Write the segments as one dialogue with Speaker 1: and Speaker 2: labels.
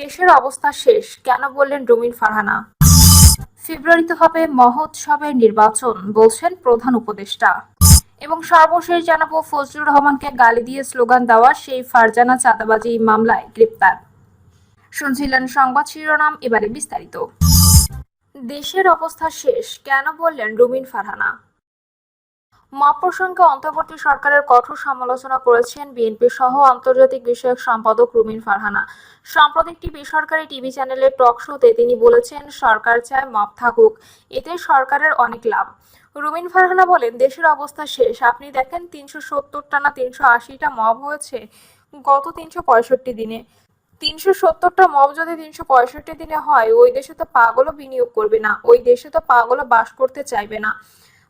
Speaker 1: দেশের অবস্থা শেষ, কেন বললেন রুমিন ফারহানা? ফেব্রুয়ারিতে হবে মহোৎসবের নির্বাচন, বলছেন প্রধান উপদেষ্টা। এবং সর্বশেষ জানাব, ফজলুর রহমানকে গালি দিয়ে স্লোগান দেওয়া সেই ফারজানা চাঁদাবাজি মামলায় গ্রেপ্তার। শুনছিলেন সংবাদ শিরোনাম, এবারে বিস্তারিত। দেশের অবস্থা শেষ, কেন বললেন রুমিন ফারহানা? মা প্রসঙ্গে অন্তর্বর্তী সরকারের কঠোর সমালোচনা করেছেন বিএনপি সহ আন্তর্জাতিক বিষয়ক সম্পাদক রুমিন ফারহানা। সম্প্রতি একটি বেসরকারি টিভি চ্যানেলের টক শোতে তিনি বলেছেন, সরকার চায় মব থাকুক, এতে সরকারের অনেক লাভ। রুমিন ফারহানা বলেন, দেশের অবস্থা শেষ। আপনি দেখেন, তিনশো সত্তরটা না তিনশো আশিটা মব হয়েছে গত তিনশো পঁয়ষট্টি দিনে। তিনশো সত্তরটা মব যদি তিনশো পঁয়ষট্টি দিনে হয়, ওই দেশে তো পাগলও বিনিয়োগ করবে না। ওই দেশে তো পাগলও বাস করতে চাইবে না।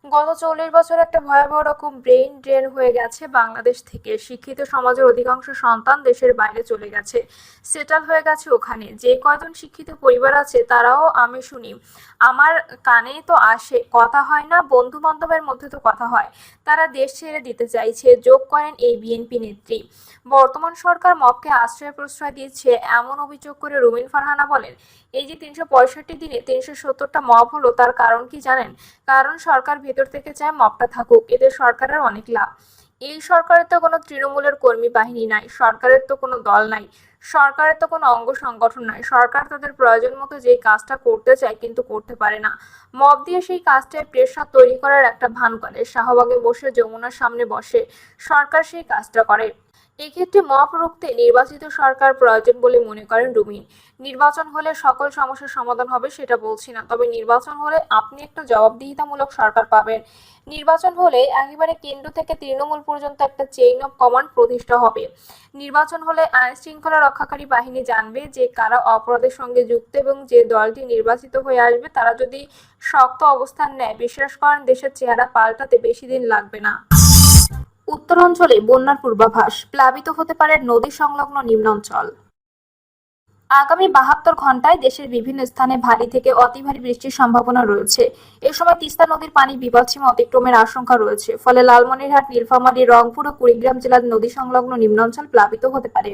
Speaker 1: গত চল্লিশ বছর একটা ভয়াবহ রকম ব্রেইন ড্রেন হয়ে গেছে বাংলাদেশ থেকে। শিক্ষিত সমাজের অধিকাংশ সন্তান দেশের বাইরে চলে গেছে। সেটেল হয়ে গেছে ওখানে। যে কয়জন শিক্ষিত পরিবার আছে তারাও আমি শুনি। আমার কানে তো আসে। কথা হয় না বন্ধু বান্ধবের মধ্যে তো কথা হয়। তারা দেশ ছেড়ে দিতে চাইছে। যোগ করেন এই বিএনপি নেত্রী। বর্তমান সরকার মবকে আশ্রয় প্রশ্রয় দিচ্ছে এমন অভিযোগ করে রুমিন ফারহানা বলেন, এই যে তিনশো পঁয়ষট্টি দিনে তিনশো সত্তরটা মব হলো তার কারণ কি জানেন? কারণ সরকার ভেতর থেকে চায় মপটা থাকুক, এদের সরকারের অনেক লাভ। এই সরকারের তো কোনো তৃণমূলের কর্মী বাহিনী নাই, সরকারের তো কোনো দল নাই, সরকারের তো কোনো অঙ্গ সংগঠন নাই। সরকার তাদের প্রয়োজন মতো যে কাজটা করতে চায় কিন্তু করতে পারে না। মব দিয়ে সেই কাজটায় প্রেশার তৈরি করার একটা ভান করে, শাহবাগে বসে, যমুনার সামনে বসে, সরকার সেই কাজটা করে। এক্ষেত্রে মপ রুখতে নির্বাচিত সরকার প্রয়োজন বলে মনে করেন রুমিন নির্বাচন হলে সকল সমস্যার সমাধান হবে সেটা বলছি না, তবে নির্বাচন হলে আপনি একটা জবাবদিহিতামূলক সরকার পাবেন। নির্বাচন হলে একেবারে কেন্দ্র থেকে তৃণমূল পর্যন্ত একটা চেইন অফ কমান্ড প্রতিষ্ঠা হবে। নির্বাচন হলে আইন শৃঙ্খলা রক্ষাকারী বাহিনী জানবে যে কারা অপরাধের সঙ্গে যুক্ত এবং যে দলটি নির্বাচিত হয়ে আসবে, তারা যদি শক্ত অবস্থান নেয়, বিশ্বাস করেন দেশের চেহারা পাল্টাতে বেশি দিন লাগবে না। উত্তরাঞ্চলে বন্যার পূর্বাভাস প্লাবিত হতে পারে নদী সংলগ্ন নিম্নাঞ্চল। আগামী বাহাত্তর ঘন্টায় দেশের বিভিন্ন স্থানে ভারী থেকে অতি ভারী বৃষ্টির সম্ভাবনা রয়েছে। এ সময় তিস্তা নদীর পানি বিপদসীমা অতিক্রমের আশঙ্কা রয়েছে। ফলে লালমনিরহাট, নীলফামারী, রংপুর ও কুড়িগ্রাম জেলার নদী সংলগ্ন নিম্নাঞ্চল প্লাবিত হতে পারে।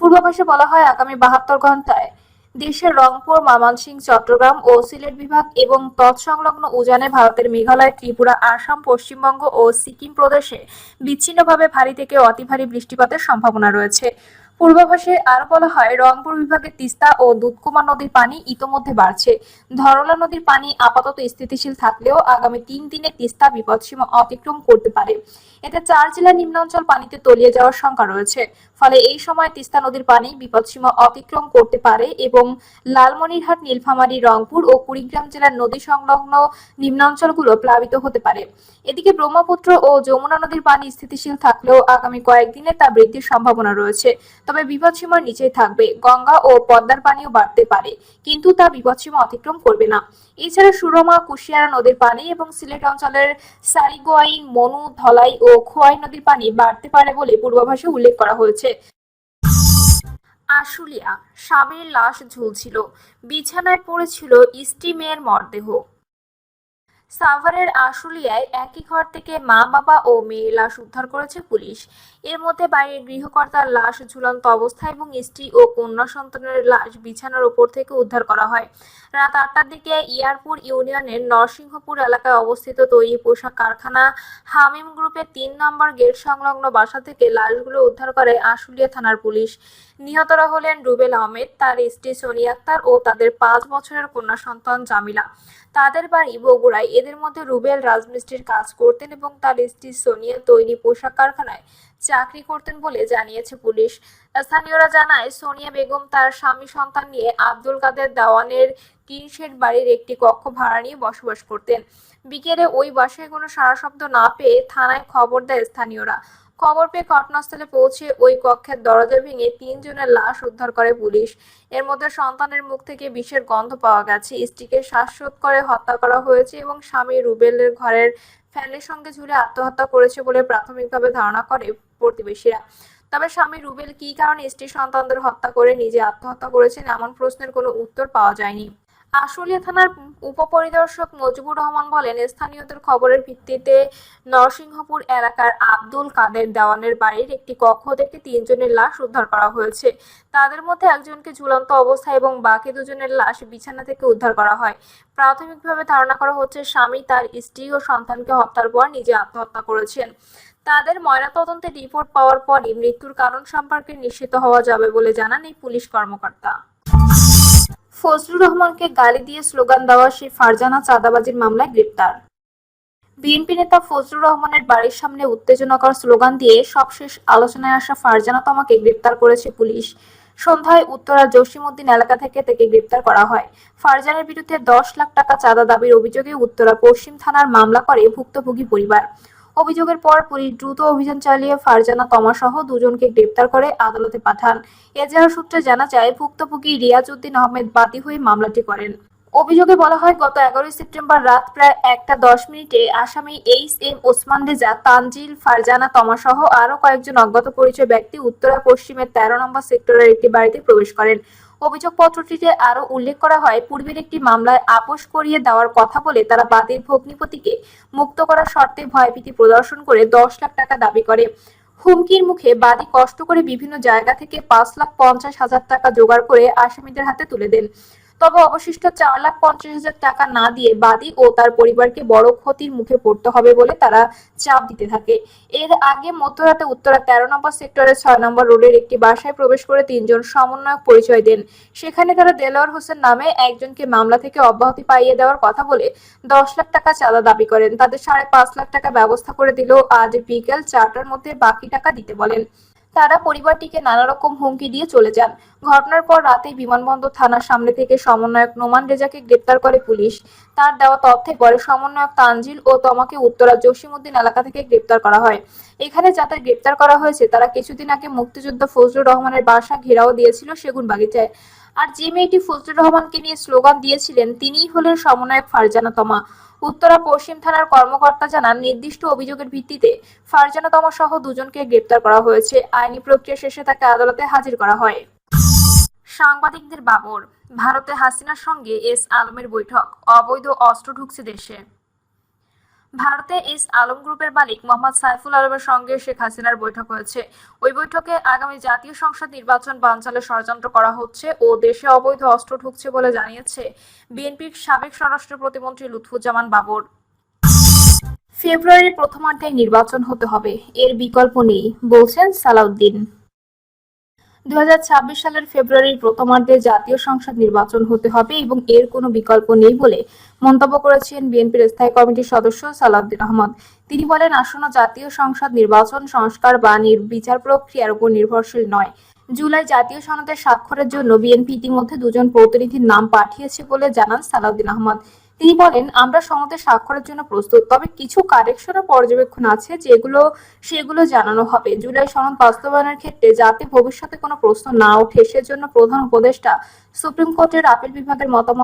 Speaker 1: পূর্বাভাসে বলা হয়, আগামী বাহাত্তর ঘন্টায় দেশের রংপুর মামানসিং চট্টগ্রাম ও সিলেট বিভাগ এবং তৎসংলগ্ন উজানে ভারতের মেঘালয়, ত্রিপুরা, আসাম, পশ্চিমবঙ্গ ও সিকিম প্রদেশে বিচ্ছিন্নভাবে ভারী থেকে অতি ভারী বৃষ্টিপাতের সম্ভাবনা রয়েছে। পূর্বাভাসে আরও বলা হয়, রংপুর বিভাগের তিস্তা ও দুধকুমা নদীর পানি ইতোমধ্যে বাড়ছে। ধরলা নদীর পানি আপাতত স্থিতিশীল থাকলেও আগামী তিন দিনে তিস্তা বিপদসীমা অতিক্রম করতে পারে। এতে চার জেলার নিম্নাঞ্চল পানিতে তলিয়ে যাওয়ার শঙ্কা রয়েছে। ফলে এই সময় তিস্তা নদীর পানি বিপদসীমা অতিক্রম করতে পারে এবং লালমনিরহাট, নীলফামারী, রংপুর ও কুড়িগ্রাম জেলার নদী সংলগ্ন নিম্ন নিম্নাঞ্চলগুলো প্লাবিত হতে পারে। এদিকে ব্রহ্মপুত্র ও যমুনা নদীর পানি স্থিতিশীল থাকলেও আগামী কয়েকদিনে তা বৃদ্ধির সম্ভাবনা রয়েছে। তবে বিপদসীমার নিচেই থাকবে। গঙ্গা ও পদ্মার পানিও বাড়তে পারে, কিন্তু তা বিপদসীমা অতিক্রম করবে না। এছাড়া সুরমা, কুশিয়ারা নদীর পানি এবং সিলেট অঞ্চলের সারিগোয়াইন মনু, ধলাই ও খোয়াই নদীর পানি বাড়তে পারে বলে পূর্বাভাসে উল্লেখ করা হয়েছে। আশুলিয়া, স্বামীর লাশ ঝুলছিল। বিছানায় পড়েছিল স্টিমের মরদেহ। সাভারের আশুলিয়ায় একই ঘর থেকে মা, বাবা ও মেয়ের লাশ উদ্ধার করেছে পুলিশ। এর মধ্যে বাইরের গৃহকর্তার লাশ ঝুলন্ত অবস্থায় এবং স্ত্রী ও কন্যা সন্তানের লাশ বিছানার ওপর থেকে উদ্ধার করা হয়। রাত আটটার দিকে ইয়ারপুর ইউনিয়নের নরসিংহপুর এলাকায় অবস্থিত তৈরি পোশাক কারখানা হামিম গ্রুপের তিন নম্বর গেট সংলগ্ন বাসা থেকে লাশগুলো উদ্ধার করে আশুলিয়া থানার পুলিশ। নিহতরা হলেন রুবেল আহমেদ, তার স্ত্রী সোনিয়া আক্তার ও তাদের পাঁচ বছরের কন্যা সন্তান জামিলা। তাদের বাড়ি বগুড়ায়। এদের মধ্যে রুবেল রাজমিস্ত্রির কাজ করতেন এবং তার স্ত্রী সোনিয়া তৈরি পোশাক কারখানায় চাকরি করতেন বলে জানিয়েছে পুলিশ। স্থানীয়রা জানায়, সোনিয়া বেগম তার স্বামী সন্তান নিয়ে আব্দুল কাদের দেওয়ানের টিন শেড বাড়ির একটি কক্ষ ভাড়া নিয়ে বসবাস করতেন। বিকেলে ওই বাসায় কোনো সারা শব্দ না পেয়ে থানায় খবর দেয় স্থানীয়রা। খবর পেয়ে ঘটনাস্থলে পৌঁছে ওই কক্ষের দরজা ভেঙে তিনজনের লাশ উদ্ধার করে পুলিশ। এর মধ্যে সন্তানের মুখ থেকে বিষের গন্ধ পাওয়া গেছে। স্ত্রীকে শ্বাসরোধ করে হত্যা করা হয়েছে এবং স্বামী রুবেলের ঘরের ফ্যানের সঙ্গে ঝুলে আত্মহত্যা করেছে বলে প্রাথমিকভাবে ধারণা করে প্রতিবেশীরা। তবে স্বামী রুবেল কী কারণে স্ত্রী সন্তানদের হত্যা করে নিজে আত্মহত্যা করেছেন এমন প্রশ্নের কোনো উত্তর পাওয়া যায়নি। আশুলিয়া থানার উপপরিদর্শক মজিবুর রহমান বলেন, স্থানীয়দের খবরের ভিত্তিতে নরসিংহপুর এলাকার আব্দুল কাদের দেওয়ানের বাড়ির একটি কক্ষ থেকে তিনজনের লাশ উদ্ধার করা হয়েছে। তাদের মধ্যে একজনকে ঝুলন্ত অবস্থায় এবং বাকি দুজনের লাশ বিছানা থেকে উদ্ধার করা হয়। প্রাথমিকভাবে ধারণা করা হচ্ছে, স্বামী তার স্ত্রী ও সন্তানকে হত্যার পর নিজে আত্মহত্যা করেছেন। তাদের ময়নাতদন্তে রিপোর্ট পাওয়ার পরই মৃত্যুর কারণ সম্পর্কে নিশ্চিত হওয়া যাবে বলে জানান এই পুলিশ কর্মকর্তা। ফজলুর রহমানকে গালি দিয়ে স্লোগান দেওয়া সেই ফারজানা চাঁদাবাজির মামলায় গ্রেপ্তার। বিএনপি নেতা ফজলুর রহমানের বাড়ির সামনে উত্তেজনাকর স্লোগান দিয়ে সবশেষ আলোচনায় আসা ফারজানা তমাকে গ্রেপ্তার করেছে পুলিশ। সন্ধ্যায় উত্তরা জসিমউদ্দিন এলাকা থেকে তাকে গ্রেপ্তার করা হয়। ফারজানের বিরুদ্ধে দশ লাখ টাকা চাঁদা দাবির অভিযোগে উত্তরা পশ্চিম থানার মামলা করে ভুক্তভোগী পরিবার। অভিযোগের পর পুলিশ দ্রুত অভিযান চালিয়ে ফারজানা তমা সহ দুজনকে গ্রেপ্তার করে আদালতে পাঠান। এজাহার সূত্রে জানা যায়, ভুক্তভোগী রিয়াজ উদ্দিন আহমেদ বাদী হয়ে মামলাটি করেন। অভিযোগে বলা হয়, গত এগারোই সেপ্টেম্বর রাত প্রায় একটা দশ মিনিটে আসামি এইচ এম ওসমান রেজা, তানজিল, ফারজানা তমা সহ আরও কয়েকজন অজ্ঞাত পরিচয় ব্যক্তি উত্তরা পশ্চিমের তেরো নম্বর সেক্টরের একটি বাড়িতে প্রবেশ করেন। অভিযোগপত্রটিতে আরও উল্লেখ করা হয়, পূর্বের একটি মামলায় আপোষ করিয়ে দেওয়ার কথা বলে তারা বাদীর ভগ্নিপতিকে মুক্ত করার শর্তে ভয়ভীতি প্রদর্শন করে দশ লাখ টাকা দাবি করে। হুমকির মুখে বাদী কষ্ট করে বিভিন্ন জায়গা থেকে পাঁচ লাখ পঞ্চাশ হাজার টাকা জোগাড় করে আসামিদের হাতে তুলে দেন। তবে অবশিষ্ট চার লাখ পঞ্চাশ হাজার টাকা না দিয়ে বাদী ও তার পরিবারকে বড় ক্ষতির মুখে পড়তে হবে বলে তারা চাপ দিতে থাকে। এর আগে মধ্যরাতে উত্তরা তেরো নম্বর সেক্টরের ছয় নম্বর রোডের একটি বাসায় প্রবেশ করে তিনজন সমন্বয়ক পরিচয় দেন। সেখানে তারা দেলোয়ার হোসেন নামে একজনকে মামলা থেকে অব্যাহতি পাইয়ে দেওয়ার কথা বলে দশ লাখ টাকা চাঁদা দাবি করেন। তাদের সাড়ে পাঁচ লাখ টাকা ব্যবস্থা করে দিলেও আজ বিকেল চারটার মধ্যে বাকি টাকা দিতে বলেন। তারা পরিবারটিকে নানা রকম হুমকি দিয়ে চলে যান। ঘটনার পর রাতেই বিমানবন্দর থানার সামনে থেকে সমন্বয়ক নোমান রেজাকে গ্রেপ্তার করে পুলিশ। তার দেওয়া তথ্যে পরে সমন্বয়ক তানজিল ও তমাকে উত্তরা জসিমউদ্দিন এলাকা থেকে গ্রেপ্তার করা হয়। এখানে যাদের গ্রেপ্তার করা হয়েছে, তারা কিছুদিন আগে মুক্তিযোদ্ধা ফজলুর রহমানের বাসা ঘেরাও দিয়েছিল সেগুন বাগিচায়। আর যে মেয়েটি ফজলুর রহমানকে নিয়ে স্লোগান দিয়েছিলেন, তিনিই হলেন সমন্বয়ক ফারজানা তমা। উত্তরা পশ্চিম থানার কর্মকর্তা জানান, নির্দিষ্ট অভিযোগের ভিত্তিতে ফারজানা তমা সহ দুজনকে গ্রেপ্তার করা হয়েছে। আইনি প্রক্রিয়া শেষে তাকে আদালতে হাজির করা হয়। সাংবাদিকদের বাবর। ভারতে হাসিনার সঙ্গে এস আলমের বৈঠক। অবৈধ অস্ত্র ঢুকছে দেশে। ভারতে এস আলম গ্রুপের মালিক মোহাম্মদ সাইফুল আলমের সঙ্গে শেখ হাসিনার বৈঠক হয়েছে। ওই বৈঠকে আগামী জাতীয় সংসদ নির্বাচন বানচালে ষড়যন্ত্র করা হচ্ছে ও দেশে অবৈধ অস্ত্র ঢুকছে বলে জানিয়েছে বিএনপির সাবেক স্বরাষ্ট্র প্রতিমন্ত্রী লুৎফুজ্জামান বাবর। ফেব্রুয়ারির প্রথমার্ধে নির্বাচন হতে হবে। এর বিকল্প নেই, বলছেন সালাউদ্দিন। দুই হাজার ছাব্বিশ সালের ফেব্রুয়ারির প্রথমার্ধে জাতীয় সংসদ নির্বাচন হতে হবে এবং এর কোনো বিকল্প নেই বলে মন্তব্য করেছেন বিএনপির স্থায়ী কমিটির সদস্য সালাউদ্দিন আহমদ। তিনি বলেন, আসন্ন জাতীয় সংসদ নির্বাচন সংস্কার বা বিচার প্রক্রিয়ার উপর নির্ভরশীল নয়। জুলাই জাতীয় সনদের স্বাক্ষরের জন্য বিএনপি ইতিমধ্যে দুজন প্রতিনিধির নাম পাঠিয়েছে বলে জানান সালাউদ্দিন আহমদ। তিনি বলেন, আমরা সনদে স্বাক্ষরের জন্য প্রস্তুত, তবে কিছু কারেকশন ও পর্যবেক্ষণ আছে যেগুলো, সেগুলো জানানো হবে। জুলাই সনদ বাস্তবায়নের ক্ষেত্রে যাতে ভবিষ্যতে কোনো প্রশ্ন না ওঠে, সেজন্য প্রধান উপদেষ্টা, সুপ্রিম কোর্টের আপিল বিভাগের মতামত